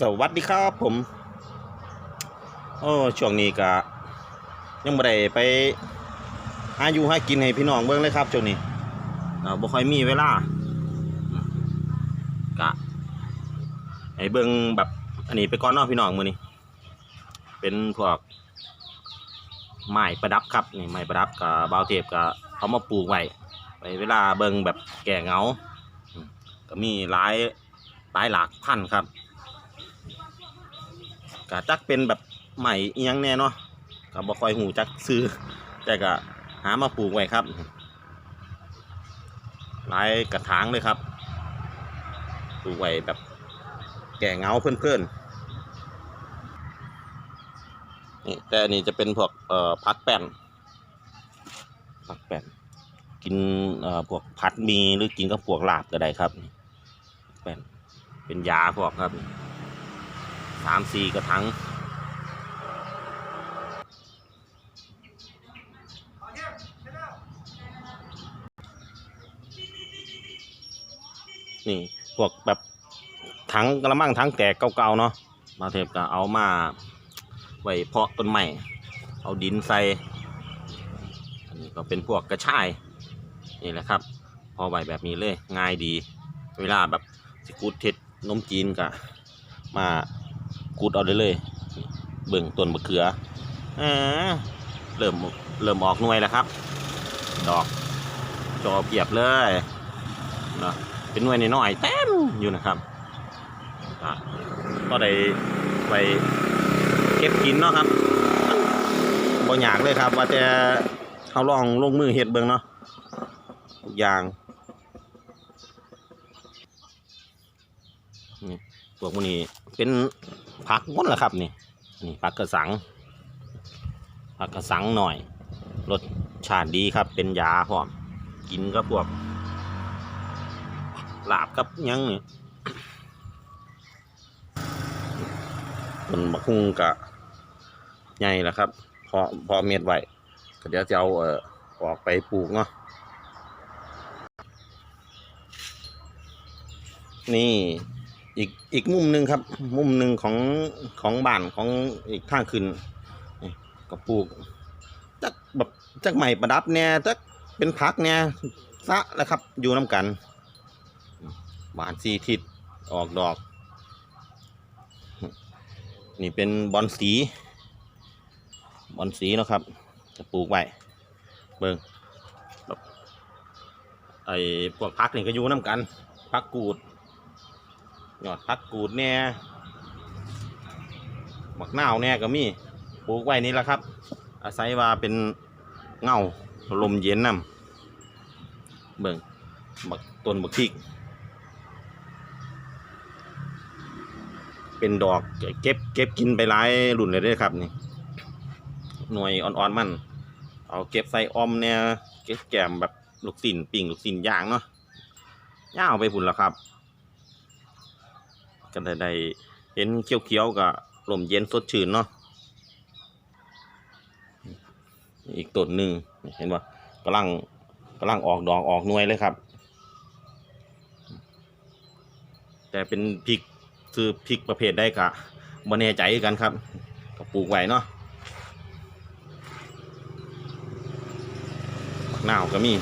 สวัสดีครับผมโอ้ช่วงนี้ก็ยังไม่ได้ไปหาอยู่หากินให้พี่น้องเบิ่งเลยครับช่วงนี้เราบ่ค่อยมีเวลากะให้เบิ่งแบบอันนี้ไปก่อนนาะพี่น้องมือนี้เป็นพวกไม้ประดับครับนี่ไม้ประดับกับบาวเทปกับเขามาปลูกไว้ไปเวลาเบิ่งแบบแก่เงาก็มีหลายหลายหลากพันธุ์ครับ ก็จักเป็นแบบใหม่อียงแน่เนาะก็บ่คอยหูจักซื้อ แต่ก็หามาปลูกไว้ครับ หลายกระถางเลยครับ ปลูกไว้แบบแก่เงาเพื่อนๆนี่แต่อันนี้จะเป็นพวกเอ่อพักแป้นพักแป้นกินเอ่อพวกผัดมีหรือกินกับพวกลาบก็ได้ครับ แป้นเป็นยาพวกครับ สามสี่กระถางนี่พวกแบบถังกระมังถังแตกเก่าๆเนาะมาเทปก็เอามาไว้เพาะต้นใหม่ เอาดินใส่อันนี้ก็เป็นพวกกระชายนี่แหละครับ พอไว้แบบนี้เลยง่ายดี เวลาแบบสกูดเท็ดนมจีนกะมา กูดเอาได้เลย เบิ่งต้นมะเขืออาเริ่มเริ่มออกหน่วยแล้วครับ ดอกจอเปียบเลยเนาะเป็นหน่วยน้อยเต็มอยู่นะครับอะก็ได้ไปเก็บกินเนาะครับบ่อยากเลยครับ ว่าแต่เขาลองลงมือเฮ็ดเบิ่งเนาะอย่างนี่พวกมันนี้เป็น ผักหมดแหละครับนี่นี่ผักกระสังผักกระสังหน่อยรสชาติดีครับ เป็นยาพร้อม กินก็พวกลาบกับยังนี่มันบักฮุงกะใหญ่แล้วครับ พอพอเม็ดไว้ก็เดี๋ยวจะเอาเอ่อออกไปปลูกเนาะนี่ อีกอีกมุมหนึ่งครับ มุมหนึ่งของของบ้านของอีกทางขึ้นก็ปลูกจักแบบจักใหม่ประดับเนี่ยจักเป็นพักเนี่ยซะแล้วครับ อยู่น้ำกันบานสีทิศออกดอก นี่เป็นบอนสีบอนสีนะครับ จะปลูกไว้เบิ่งแบบไอ้พวกพักนี่ก็อยู่น้ำกันพักกูด ยอดพักกูดแน่หมักนาวแน่ก็มีปลูกไว้นี่แหละครับ อาศัยว่าเป็นเงาลมเย็นนำเบิ่งบักต้นบักพริก เป็นดอกเก็บเก็บกินไปหลายรุ่นเลยด้อครับนี่หน่วยอ่อนๆมัน เอาเก็บใส่ออมเนี่ยเก็บแกมแบบลูกสินปิ่งลูกสินย่างเนาะย่าเอาไปพุ่นแล้วครับ ก็ได้ได้เห็นเขียวๆกับลมเย็นสดชื่นเนาะอีกต้นหนึ่งเห็นว่ากำลังกำลังออกดอกออกหน่วยเลยครับ แต่เป็นพริกคือพริกประเภทได้กะบ่แน่ใจกันครับก็ปลูกไว้เนาะมะนาวก็มี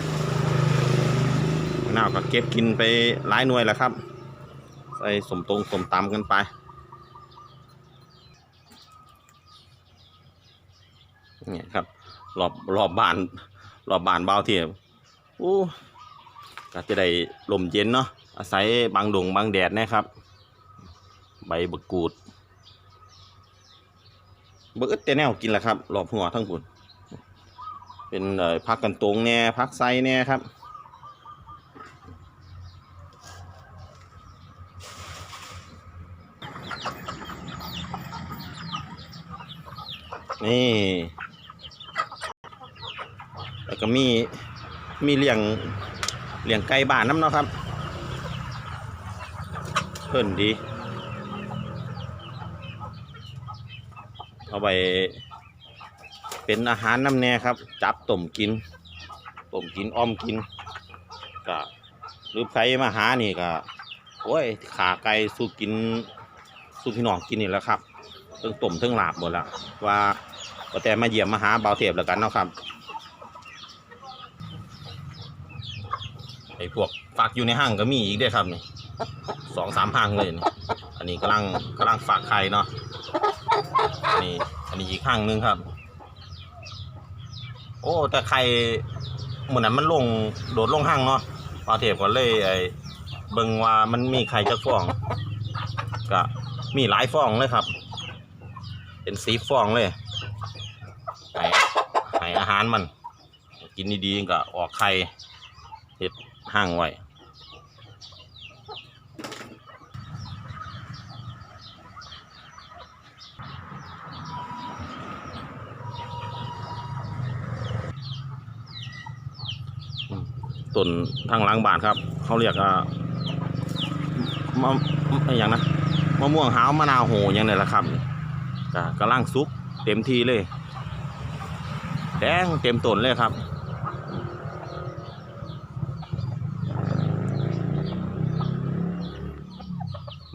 มะนาวก็เก็บกินไปหลายหน่วยแล้วครับ ใส่สมตรงสมตำกันไปเนี่ยครับรอบรอบบานรอบบานเบาเทียบอู้ก็จะได้ลมเย็นเนาะอาศัยบางดงบางแดดนะครับ ใบบกกูดเบิร์ดแต่แนวกินแหละครับรอบหัวทั้งปุ่นเป็นพักกันตรงแน่พักไซแน่ครับ นี่ แล้วก็มีมีเลี้ยงเลี้ยงไก่บ้านน้ำเนาะครับ เพิ่นดี เอาไปเป็นอาหารน้ำแน่ครับ จับต้มกินต้มกินอ้อมกินก็หรือใครมาหานี่ก็โอ้ยขาไก่สู้กินสู้พี่น้องกินนี่แหล้วครับทั้งต้มทั้งหลาบหมดละว่า ก็แต่มาเยี่ยมมาหาเบาเทพแล้วกันเนาะครับไอ้พวกฝากอยู่ในห้างก็มีอีกเด้วยครับนี่สองสามห้างเลยนี่อันนี้กำลังกำลังฝากไข่เนาะอันนี้อันนี้อีกห้างหนึงครับ โอ้แต่ไข่เหมือนนั้นมันลงโดดลงห้างเนาะเบาเทพก็เลยไอ้เบิงว่ามันมีไข่จักฟองก็มีหลายฟองเลยครับ เป็นสีฟองเลย อาหารมัน กินดีๆก็ออกไข่เห็ดห่างไว้ต้นทางล้างบานครับ เขาเรียกอ่ามะอะไรอย่างนะมะม่วงหาวมะนาวโหอย่างนี้แหละครับก็กำลังสุกเต็มที่เลย แดงเต็มต้นเลยครับ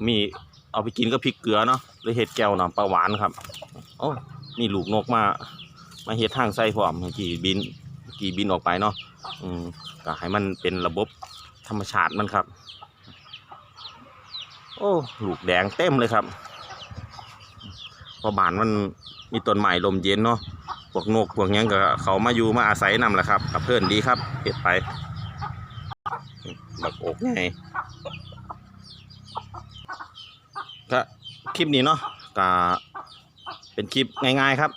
มีเอาไปกินก็พริกเกลือเนาะหรือเห็ดแก้วน้ำปลาหวานครับโอ้มีลูกนกมา มาเห็ดทางไส้พร้อมเมื่อกี่บินเมื่อกี่บินออกไปเนาะอืมก็ให้มันเป็นระบบธรรมชาติมันครับ โอ้ลูกแดงเต็มเลยครับพราะบ้านมันมีต้นไม้ลมเย็นเนาะ วกนกพวกยังก็เขามาอยู่มาอาศัยนำแหละครับกับเพื่อนดีครับเห็ดไปบักอกไงก็คลิปนี้เนาะก็เป็นคลิปง่าย ๆครับ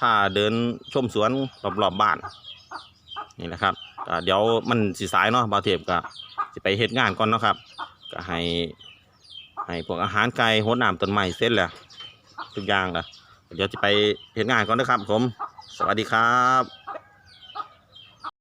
ถ้าเดินชมสวนรอบๆบบ้าน นี่แหละครับเดี๋ยวมันสีสายเนาะบาเทปก็จะไปเฮ็ดงานก่อนเนาะครับ ก็ให้ให้พวกอาหารไก่หดน้ำต้นไม้เสร็จแล้วทุกอย่างก็เดี๋ยวจะไปเฮ็ดงานก่อนนะครับผม สวัสดีครับ